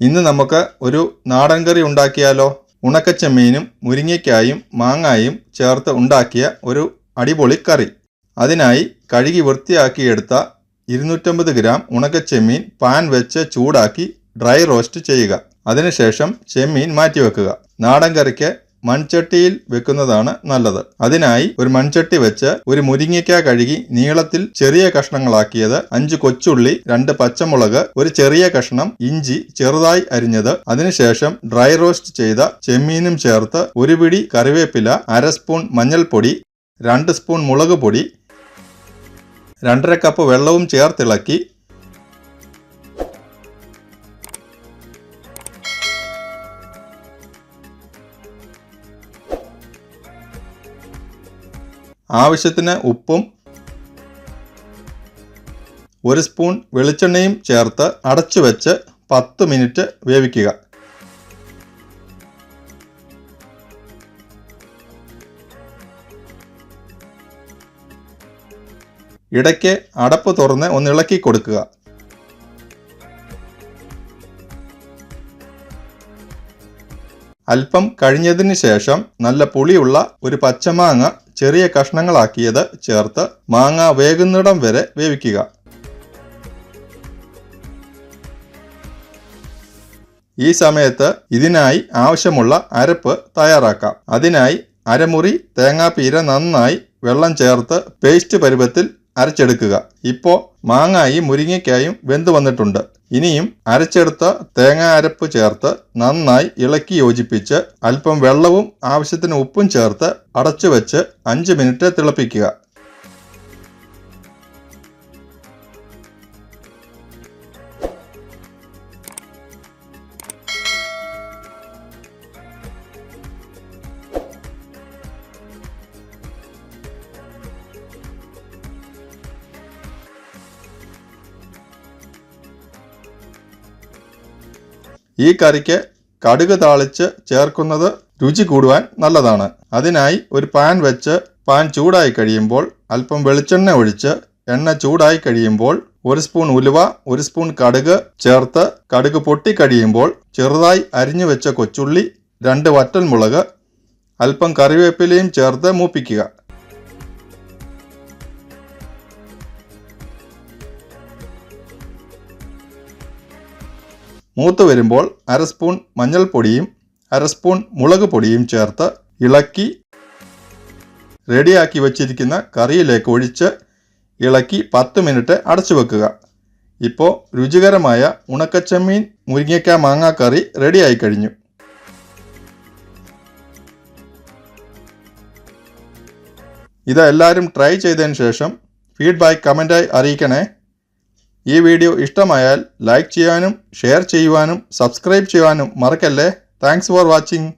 ഇന്ന് നമുക്ക് ഒരു നാടൻ കറി ഉണ്ടാക്കിയാലോ? ഉണക്കച്ചെമ്മീനും മുരിങ്ങയ്ക്കായും മാങ്ങായും ചേർത്ത് ഉണ്ടാക്കിയ ഒരു അടിപൊളി കറി. അതിനായി കഴുകി വൃത്തിയാക്കിയെടുത്ത ഇരുന്നൂറ്റമ്പത് ഗ്രാം ഉണക്കച്ചെമ്മീൻ പാൻ വെച്ച് ചൂടാക്കി ഡ്രൈ റോസ്റ്റ് ചെയ്യുക. അതിനുശേഷം ചെമ്മീൻ മാറ്റിവെക്കുക. നാടൻ കറിക്ക് മൺചട്ടിയിൽ വെക്കുന്നതാണ് നല്ലത്. അതിനായി ഒരു മൺചട്ടി വെച്ച് ഒരു മുരിങ്ങയ്ക്ക കഴുകി നീളത്തിൽ ചെറിയ കഷ്ണങ്ങളാക്കിയത് അഞ്ച് കൊച്ചുള്ളി രണ്ട് പച്ചമുളക് ഒരു ചെറിയ കഷ്ണം ഇഞ്ചി ചെറുതായി അരിഞ്ഞത് അതിനുശേഷം ഡ്രൈ റോസ്റ്റ് ചെയ്ത ചെമ്മീനും ചേർത്ത് ഒരു പിടി കറിവേപ്പില അര സ്പൂൺ മഞ്ഞൾപ്പൊടി രണ്ട് സ്പൂൺ മുളക് പൊടി രണ്ടര കപ്പ് വെള്ളവും ചേർത്തിളക്കി ആവശ്യത്തിന് ഉപ്പും ഒരു സ്പൂൺ വെളിച്ചെണ്ണയും ചേർത്ത് അടച്ചു വെച്ച് പത്ത് മിനിറ്റ് വേവിക്കുക. ഇടയ്ക്ക് അടപ്പ് തുറന്ന് ഒന്ന് ഇളക്കി കൊടുക്കുക. അല്പം കഴിഞ്ഞതിന് ശേഷം നല്ല പുളിയുള്ള ഒരു പച്ചമാങ്ങ ചെറിയ കഷ്ണങ്ങളാക്കിയത് ചേർത്ത് മാങ്ങ വേകുന്നിടം വരെ വേവിക്കുക. ഈ സമയത്ത് ഇതിനായി ആവശ്യമുള്ള അരപ്പ് തയ്യാറാക്കാം. അതിനായി അരമുറി തേങ്ങാപ്പീര നന്നായി വെള്ളം ചേർത്ത് പേസ്റ്റ് പരുവത്തിൽ അരച്ചെടുക്കുക. ഇപ്പോൾ മാങ്ങായും മുരിങ്ങയ്ക്കായും വെന്ത് വന്നിട്ടുണ്ട്. ഇനിയും അരച്ചെടുത്ത തേങ്ങ അരപ്പ് ചേർത്ത് നന്നായി ഇളക്കി യോജിപ്പിച്ച് അല്പം വെള്ളവും ആവശ്യത്തിന് ഉപ്പും ചേർത്ത് അടച്ചു വെച്ച് അഞ്ച് മിനിറ്റ് തിളപ്പിക്കുക. ഈ കറിക്ക് കടുക് താളിച്ച് ചേർക്കുന്നത് രുചി കൂടുവാൻ നല്ലതാണ്. അതിനായി ഒരു പാൻ വെച്ച് പാൻ ചൂടായി കഴിയുമ്പോൾ അല്പം വെളിച്ചെണ്ണ ഒഴിച്ച് എണ്ണ ചൂടായി കഴിയുമ്പോൾ ഒരു സ്പൂൺ ഉലുവ ഒരു സ്പൂൺ കടുക് ചേർത്ത് കടുക് പൊട്ടി കഴിയുമ്പോൾ ചെറുതായി അരിഞ്ഞു വെച്ച കൊച്ചുള്ളി രണ്ട് വറ്റൽമുളക് അല്പം കറിവേപ്പിലയും ചേർത്ത് മൂപ്പിക്കുക. മൂത്ത് വരുമ്പോൾ അര സ്പൂൺ മഞ്ഞൾപ്പൊടിയും അര സ്പൂൺ മുളക് പൊടിയും ചേർത്ത് ഇളക്കി റെഡിയാക്കി വച്ചിരിക്കുന്ന കറിയിലേക്ക് ഒഴിച്ച് ഇളക്കി പത്ത് മിനിറ്റ് അടച്ചു വെക്കുക. ഇപ്പോൾ രുചികരമായ ഉണക്കച്ചമ്മീൻ മുരിങ്ങയ്ക്ക മാങ്ങാ കറി റെഡിയായി കഴിഞ്ഞു. ഇത് എല്ലാവരും ട്രൈ ചെയ്തതിന് ശേഷം ഫീഡ്ബാക്ക് കമന്റായി അറിയിക്കണേ. ഈ വീഡിയോ ഇഷ്ടമായാൽ ലൈക്ക് ചെയ്യാനും ഷെയർ ചെയ്യുവാനും സബ്സ്ക്രൈബ് ചെയ്യുവാനും മറക്കല്ലേ? Thanks for watching